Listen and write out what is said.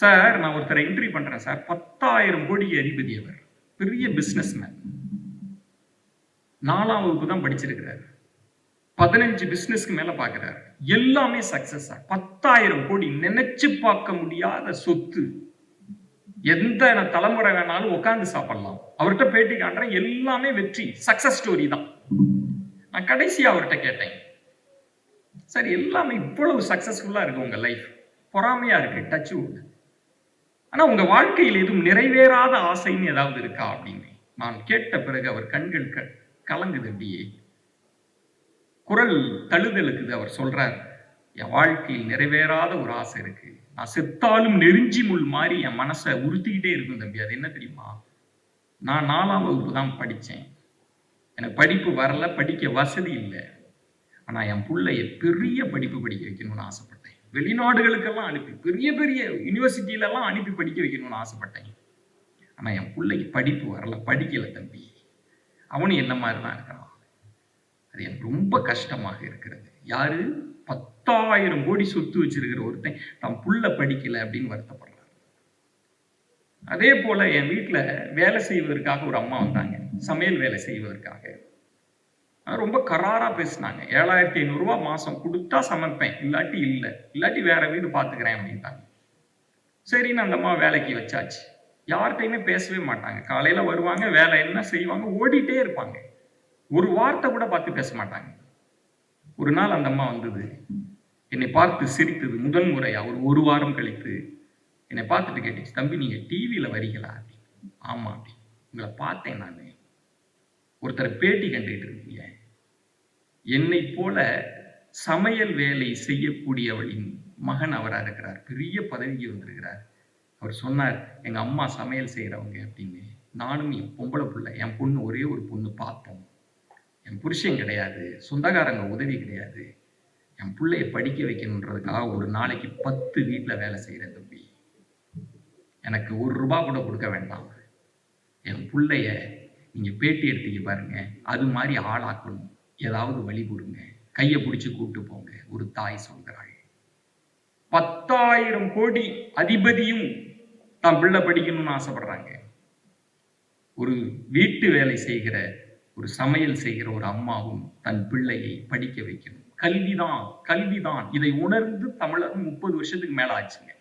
Sir நான் ஒருத்தரை entry பண்றேன் சார் பத்தாயிரம் கோடி அதிபதி அவர். பெரிய பிசினஸ் மேன் நாலாம் வகுப்பு தான் படிச்சிருக்கிறார். பதினஞ்சு பிசினஸ்க்கு மேல பாக்குறாரு. எல்லாமே சக்சஸ் பத்தாயிரம் கோடி நினைச்சு பார்க்க முடியாத சொத்து. எந்த தலைமுறை வேணாலும் உட்காந்து சாப்பிடலாம். அவர்கிட்ட பேட்டி காட்டுறேன் எல்லாமே வெற்றி. சக்சஸ் ஸ்டோரி தான். நான் கடைசியா அவர்கிட்ட கேட்டேன். சார் எல்லாமே இவ்வளவு சக்சஸ்ஃபுல்லா இருக்கு உங்க லைஃப் பொறாமையா இருக்கு டச் உட் ஆனா உங்க வாழ்க்கையில் எதுவும் நிறைவேறாத ஆசைன்னு ஏதாவது இருக்கா அப்படின்னு? நான் கேட்ட பிறகு அவர் கண்கள் க கலங்குது அப்படியே. குரல் தழுதலுக்குது அவர் சொல்றார் என் வாழ்க்கையில் நிறைவேறாத ஒரு ஆசை இருக்கு. நான் செத்தாலும் நெருஞ்சி முள் மாதிரி என் மனசை உறுத்திக்கிட்டே இருக்கும் தம்பி. அது என்ன தெரியுமா? நான் நாலாம் வகுப்பு தான் படித்தேன். எனக்கு படிப்பு வரல படிக்க வசதி இல்லை. ஆனால் என் பிள்ளைய பெரிய படிப்பு படிக்க வைக்கணும்னு ஆசைப்படுறேன் வெளிநாடுகளுக்கெல்லாம் அனுப்பி பெரிய பெரிய யூனிவர்சிட்டியிலலாம் அனுப்பி படிக்க வைக்கணும்னு ஆசைப்பட்டேன். ஆனா என் பிள்ளைக்கு படிப்பு வரல படிக்கல தம்பி. அவனும் என்ன மாதிரி தான் இருக்கிறான்? அது எனக்கு ரொம்ப கஷ்டமாக இருக்கிறது. யாரு? பத்தாயிரம் கோடி சொத்து வச்சிருக்கிற ஒருத்தன் தன் புள்ள படிக்கல அப்படின்னு வருத்தப்படுறான். அதே போல என் வீட்டுல வேலை செய்வதற்காக ஒரு அம்மா வந்தாங்க. சமையல் வேலை செய்வதற்காக. ரொம்ப கராரா பேசினாங்க. ஏழாயிரத்தி ஐநூறுரூவா மாசம் கொடுத்தா சமைப்பேன் இல்லாட்டி இல்லை. இல்லாட்டி வேற வீடு பார்த்துக்கிறேன் அப்படின்ட்டாங்க. சரின்னு அந்த அம்மா வேலைக்கு வச்சாச்சு. யார்கிட்டையுமே பேசவே மாட்டாங்க. காலையில வருவாங்க வேலை என்ன செய்வாங்க ஓடிட்டே இருப்பாங்க. ஒரு வார்த்தை கூட பார்த்து பேச மாட்டாங்க. ஒரு நாள் அந்த அம்மா வந்தது. என்னை பார்த்து சிரித்தது முதல் முறையா. ஒரு ஒரு வாரம் கழித்து என்னை பார்த்துட்டு கேட்டுச்சு தம்பி நீங்க டிவியில வரீங்களா? அப்படின்னு. ஆமா அப்படி. உங்களை பார்த்தேன் நான். ஒருத்தர் பேட்டி கண்டுகிட்டு இருக்கீங்க. என்னை போல சமையல் வேலை செய்யக்கூடியவளின் மகன் அவரா இருக்கிறார். பெரிய பதவிக்கு வந்திருக்கிறார். அவர் சொன்னார் எங்க அம்மா சமையல் செய்யறவங்க அப்படின்னு. நானும் என் பொம்பளை பிள்ளை என் பொண்ணு ஒரே ஒரு பொண்ணு பார்த்தோம். என் புருஷன் கிடையாது சொந்தக்காரங்க உதவி கிடையாது. என் பிள்ளைய படிக்க வைக்கணுன்றதுக்காக ஒரு நாளைக்கு பத்து வீட்டில் வேலை செய்கிறேன் தம்பி. எனக்கு ஒரு ரூபா கூட கொடுக்க வேண்டாம். என் பிள்ளைய நீங்க பேட்டி எடுத்தீங்க பாருங்க. அது மாதிரி ஆளாக்கணும். ஏதாவது வழி கொடுங்க. கையை பிடிச்சி கூப்பிட்டு போங்க. ஒரு தாய் சொல்கிறாள். பத்தாயிரம் கோடி அதிபதியும் தான் பிள்ளை படிக்கணும்னு ஆசைப்படுறாங்க. ஒரு வீட்டு வேலை செய்கிற ஒரு சமையல் செய்கிற ஒரு அம்மாவும் தன் பிள்ளையை படிக்க வைக்கணும். கல்விதான் கல்விதான். இதை உணர்ந்து தமிழகம் முப்பது வருஷத்துக்கு மேல ஆச்சுங்க.